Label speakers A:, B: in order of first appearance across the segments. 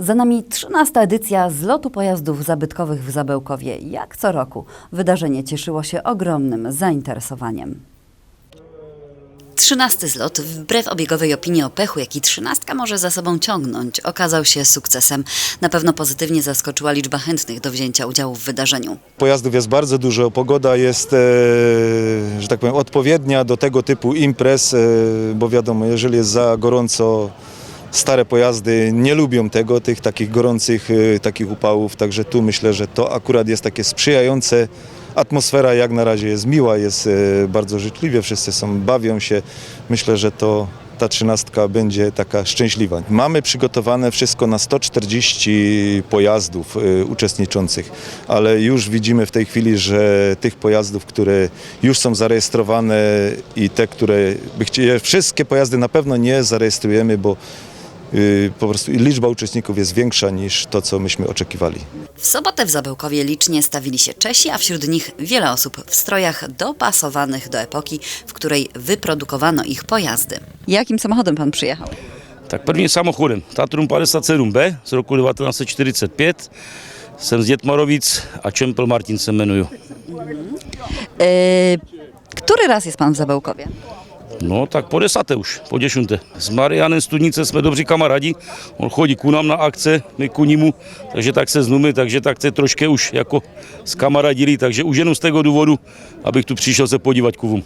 A: Za nami 13. edycja zlotu pojazdów zabytkowych w Zabełkowie. Jak co roku wydarzenie cieszyło się ogromnym zainteresowaniem. Trzynasty zlot, wbrew obiegowej opinii o pechu, jaki trzynastka może za sobą ciągnąć, okazał się sukcesem. Na pewno pozytywnie zaskoczyła liczba chętnych do wzięcia udziału w wydarzeniu.
B: Pojazdów jest bardzo dużo, pogoda jest, e, że tak powiem, odpowiednia do tego typu imprez, e, bo wiadomo, jeżeli jest za gorąco, stare pojazdy nie lubią tego, tych takich gorących, e, takich upałów, także tu myślę, że to akurat jest takie sprzyjające. Atmosfera jak na razie jest miła, jest e, bardzo życzliwie, wszyscy są, bawią się. Myślę, że to ta trzynastka będzie taka szczęśliwa. Mamy przygotowane wszystko na 140 pojazdów y, uczestniczących, ale już widzimy w tej chwili, że tych pojazdów, które już są zarejestrowane i te, które by chcieli, wszystkie pojazdy na pewno nie zarejestrujemy, bo y, po prostu liczba uczestników jest większa niż to, co myśmy oczekiwali.
A: W sobotę w Zabełkowie licznie stawili się Czesi, a wśród nich wiele osób w strojach dopasowanych do epoki, w której wyprodukowano ich pojazdy. Jakim samochodem pan przyjechał?
C: Tak prvním samochodem Tatrum 57B z roku 1945. Jsem z Dětmarovic a Čempel Martin se jmenuju.
A: Yy, który raz jest pan w Zabełkowie?
C: No tak po desáté už, po děšunté. S Marianem Studnice jsme dobří kamarádi. On chodí ku nám na akce, my ku nimu, takže tak se znumy, takže tak se troške už jako skamarádili, takže už jenom z tego důvodu, abych tu přišel se podívat ku vám.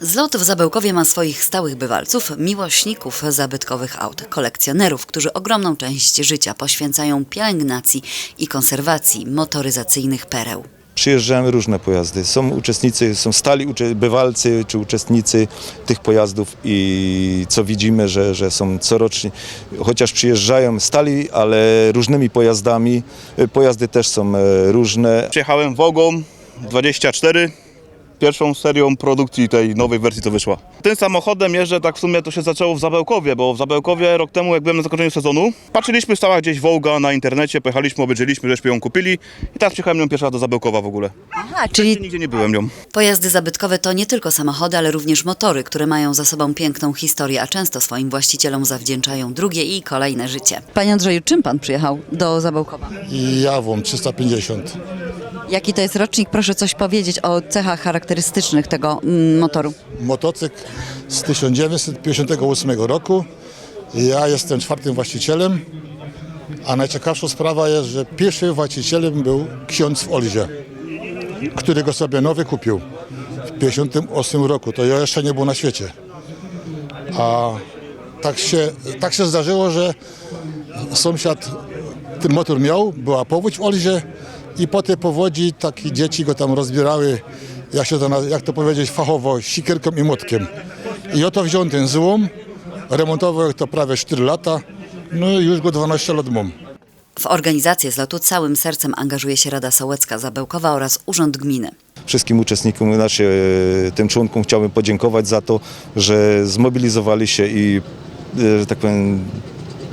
A: Zlot w Zabełkowie ma swoich stałych bywalców, miłośników zabytkowych aut, kolekcjonerów, którzy ogromną część życia poświęcają pielęgnacji i konserwacji motoryzacyjnych pereł.
B: Przyjeżdżają różne pojazdy. Są uczestnicy, są stali bywalcy czy uczestnicy tych pojazdów i co widzimy, że, że są corocznie, chociaż przyjeżdżają stali, ale różnymi pojazdami. Y, Pojazdy też są e, różne.
D: Przyjechałem Wogą 24, pierwszą serią produkcji tej nowej wersji, co wyszła. Tym samochodem jeżdżę, tak w sumie to się zaczęło w Zabełkowie, bo w Zabełkowie rok temu, jak byłem na zakończeniu sezonu, patrzyliśmy, stała gdzieś Wołga na internecie, pojechaliśmy, obejrzeliśmy, żeśmy ją kupili i teraz przyjechałem nią pierwszy raz do Zabełkowa w ogóle.
A: Aha, czyli
D: Nigdzie nie byłem nią.
A: pojazdy zabytkowe to nie tylko samochody, ale również motory, które mają za sobą piękną historię, a często swoim właścicielom zawdzięczają drugie i kolejne życie. Panie Andrzeju, czym pan przyjechał do Zabełkowa?
E: i Jawą 350.
A: Jaki to jest rocznik? Proszę coś powiedzieć o cechach charakterystycznych tego mm, motoru.
E: Motocykl z 1958 roku. Ja jestem czwartym właścicielem, a najciekawsza sprawa jest, że pierwszym właścicielem był ksiądz w Olzie, który go sobie nowy kupił w 1958 roku. To ja jeszcze nie był na świecie. A tak się, tak się zdarzyło, że sąsiad ten motor miał, była powódź w Olzie i po tej powodzi takie dzieci go tam rozbierały, jak, się to, jak to powiedzieć fachowo, sikierką i młotkiem. I oto wziął ten złom, remontował to prawie 4 lata, no i już go 12 lat mam.
A: W organizację zlotu całym sercem angażuje się Rada Sołecka Zabełkowa oraz Urząd Gminy.
B: Wszystkim uczestnikom, znaczy e, tym członkom chciałbym podziękować za to, że zmobilizowali się i, e, że tak powiem,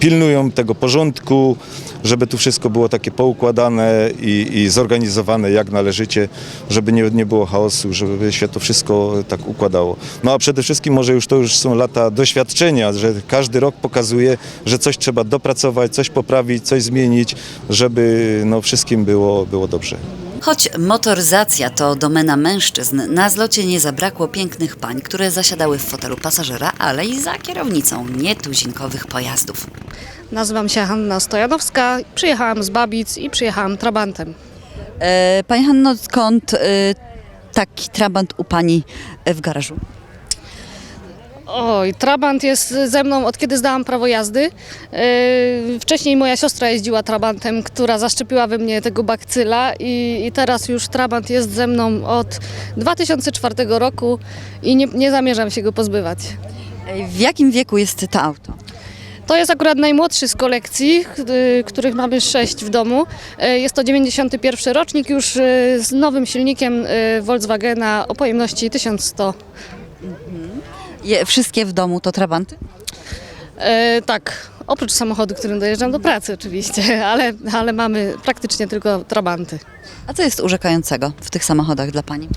B: pilnują tego porządku, żeby tu wszystko było takie poukładane i, i zorganizowane jak należycie, żeby nie, nie było chaosu, żeby się to wszystko tak układało. No a przede wszystkim może już to już są lata doświadczenia, że każdy rok pokazuje, że coś trzeba dopracować, coś poprawić, coś zmienić, żeby no, wszystkim było, było dobrze.
A: Choć motoryzacja to domena mężczyzn, na zlocie nie zabrakło pięknych pań, które zasiadały w fotelu pasażera, ale i za kierownicą nietuzinkowych pojazdów.
F: Nazywam się Hanna Stojanowska, przyjechałam z Babic i przyjechałam Trabantem.
A: E, Pani Hanno, skąd e, taki trabant u Pani w garażu?
F: Oj, Trabant jest ze mną od kiedy zdałam prawo jazdy. Yy, wcześniej moja siostra jeździła Trabantem, która zaszczepiła we mnie tego bakcyla i, i teraz już Trabant jest ze mną od 2004 roku i nie, nie zamierzam się go pozbywać.
A: E, W jakim wieku jest to auto?
F: To jest akurat najmłodszy z kolekcji, których mamy sześć w domu. Yy, Jest to 91 rocznik już yy, z nowym silnikiem Volkswagena o pojemności 1100
A: Je, wszystkie w domu to trabanty?
F: E, tak, oprócz samochodu, którym dojeżdżam do pracy oczywiście, ale, ale mamy praktycznie tylko trabanty.
A: A co jest urzekającego w tych samochodach dla Pani?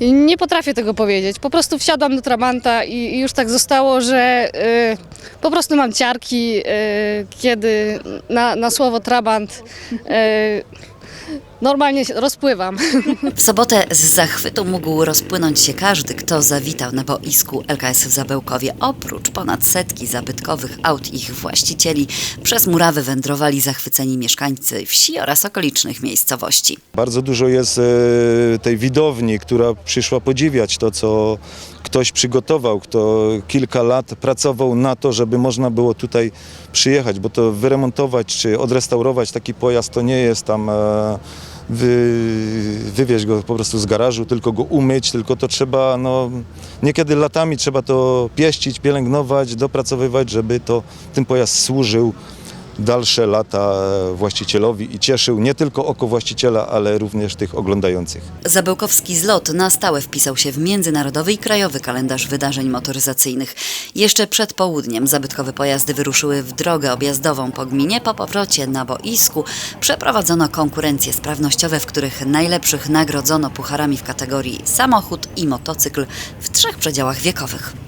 F: Nie potrafię tego powiedzieć. Po prostu wsiadłam do Trabanta i, i już tak zostało, że y, po prostu mam ciarki, y, kiedy na, na słowo Trabant y, normalnie się rozpływam.
A: W sobotę z zachwytu mógł rozpłynąć się każdy, kto zawitał na boisku LKS w Zabełkowie. Oprócz ponad setki zabytkowych aut i ich właścicieli, przez murawy wędrowali zachwyceni mieszkańcy wsi oraz okolicznych miejscowości.
B: Bardzo dużo jest e, tej widowni, która przyszła podziwiać to, co ktoś przygotował, kto kilka lat pracował na to, żeby można było tutaj przyjechać, bo to wyremontować czy odrestaurować taki pojazd to nie jest tam e, wy, wywieźć go po prostu z garażu, tylko go umyć, tylko to trzeba, no niekiedy latami trzeba to pieścić, pielęgnować, dopracowywać, żeby to ten pojazd służył dalsze lata właścicielowi i cieszył nie tylko oko właściciela, ale również tych oglądających.
A: Zabełkowski zlot na stałe wpisał się w międzynarodowy i krajowy kalendarz wydarzeń motoryzacyjnych. Jeszcze przed południem zabytkowe pojazdy wyruszyły w drogę objazdową po gminie. Po powrocie na boisku przeprowadzono konkurencje sprawnościowe, w których najlepszych nagrodzono pucharami w kategorii samochód i motocykl w trzech przedziałach wiekowych.